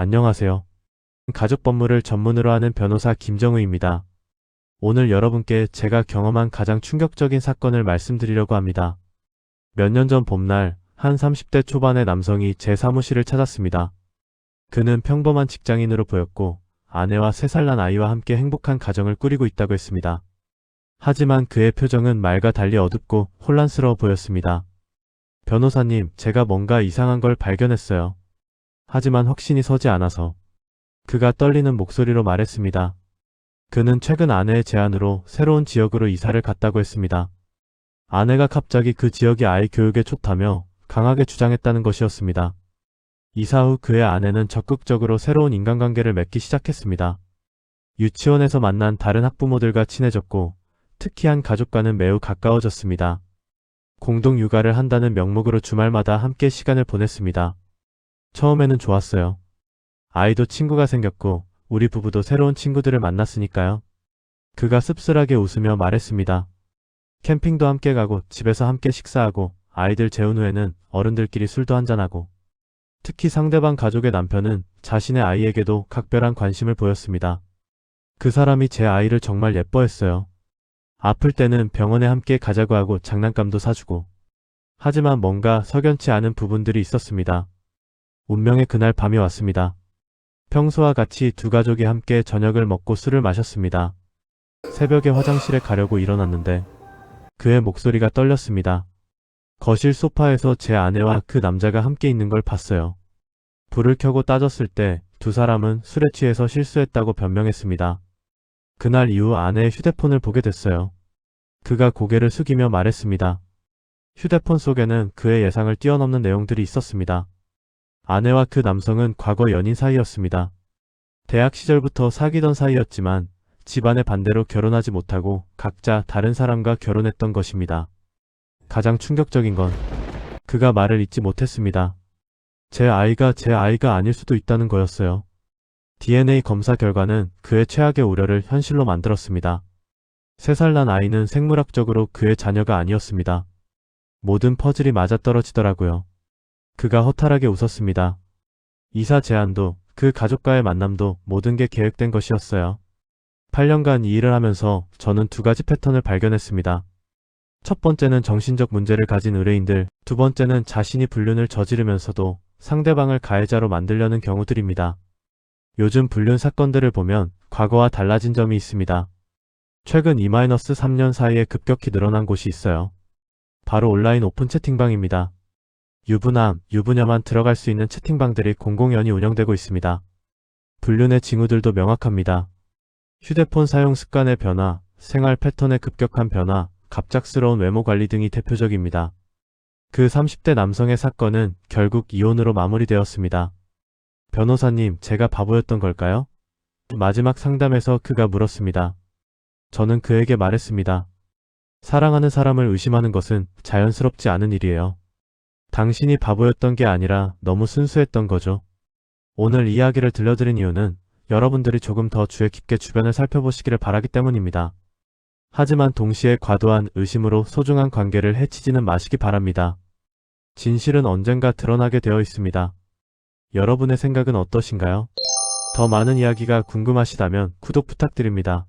안녕하세요. 가족 법무를 전문으로 하는 변호사 김정우입니다. 오늘 여러분께 제가 경험한 가장 충격적인 사건을 말씀드리려고 합니다. 몇 년 전 봄날 한 30대 초반의 남성이 제 사무실을 찾았습니다. 그는 평범한 직장인으로 보였고 아내와 3살 난 아이와 함께 행복한 가정을 꾸리고 있다고 했습니다. 하지만 그의 표정은 말과 달리 어둡고 혼란스러워 보였습니다. 변호사님, 제가 뭔가 이상한 걸 발견했어요. 하지만 확신이 서지 않아서 그가 떨리는 목소리로 말했습니다. 그는 최근 아내의 제안으로 새로운 지역으로 이사를 갔다고 했습니다. 아내가 갑자기 그 지역이 아이 교육에 좋다며 강하게 주장했다는 것이었습니다. 이사 후 그의 아내는 적극적으로 새로운 인간관계를 맺기 시작했습니다. 유치원에서 만난 다른 학부모들과 친해졌고 특히 한 가족과는 매우 가까워졌습니다. 공동 육아를 한다는 명목으로 주말마다 함께 시간을 보냈습니다. 처음에는 좋았어요. 아이도 친구가 생겼고 우리 부부도 새로운 친구들을 만났으니까요. 그가 씁쓸하게 웃으며 말했습니다. 캠핑도 함께 가고 집에서 함께 식사하고 아이들 재운 후에는 어른들끼리 술도 한잔하고 특히 상대방 가족의 남편은 자신의 아이에게도 각별한 관심을 보였습니다. 그 사람이 제 아이를 정말 예뻐했어요. 아플 때는 병원에 함께 가자고 하고 장난감도 사주고 하지만 뭔가 석연치 않은 부분들이 있었습니다. 운명의 그날 밤이 왔습니다. 평소와 같이 두 가족이 함께 저녁을 먹고 술을 마셨습니다. 새벽에 화장실에 가려고 일어났는데 그의 목소리가 떨렸습니다. 거실 소파에서 제 아내와 그 남자가 함께 있는 걸 봤어요. 불을 켜고 따졌을 때 두 사람은 술에 취해서 실수했다고 변명했습니다. 그날 이후 아내의 휴대폰을 보게 됐어요. 그가 고개를 숙이며 말했습니다. 휴대폰 속에는 그의 예상을 뛰어넘는 내용들이 있었습니다. 아내와 그 남성은 과거 연인 사이였습니다. 대학 시절부터 사귀던 사이였지만 집안의 반대로 결혼하지 못하고 각자 다른 사람과 결혼했던 것입니다. 가장 충격적인 건 그가 말을 잊지 못했습니다. 제 아이가 제 아이가 아닐 수도 있다는 거였어요. DNA 검사 결과는 그의 최악의 우려를 현실로 만들었습니다. 3살 난 아이는 생물학적으로 그의 자녀가 아니었습니다. 모든 퍼즐이 맞아떨어지더라고요. 그가 허탈하게 웃었습니다. 이사 제안도 그 가족과의 만남도 모든 게 계획된 것이었어요. 8년간 이 일을 하면서 저는 두 가지 패턴을 발견했습니다. 첫 번째는 정신적 문제를 가진 의뢰인들, 두 번째는 자신이 불륜을 저지르면서도 상대방을 가해자로 만들려는 경우들입니다. 요즘 불륜 사건들을 보면 과거와 달라진 점이 있습니다. 최근 2-3년 사이에 급격히 늘어난 곳이 있어요. 바로 온라인 오픈 채팅방입니다. 유부남, 유부녀만 들어갈 수 있는 채팅방들이 공공연히 운영되고 있습니다. 불륜의 징후들도 명확합니다. 휴대폰 사용 습관의 변화, 생활 패턴의 급격한 변화, 갑작스러운 외모 관리 등이 대표적입니다. 그 30대 남성의 사건은 결국 이혼으로 마무리되었습니다. 변호사님, 제가 바보였던 걸까요? 마지막 상담에서 그가 물었습니다. 저는 그에게 말했습니다. 사랑하는 사람을 의심하는 것은 자연스럽지 않은 일이에요. 당신이 바보였던 게 아니라 너무 순수했던 거죠. 오늘 이야기를 들려드린 이유는 여러분들이 조금 더 주의 깊게 주변을 살펴보시기를 바라기 때문입니다. 하지만 동시에 과도한 의심으로 소중한 관계를 해치지는 마시기 바랍니다. 진실은 언젠가 드러나게 되어 있습니다. 여러분의 생각은 어떠신가요? 더 많은 이야기가 궁금하시다면 구독 부탁드립니다.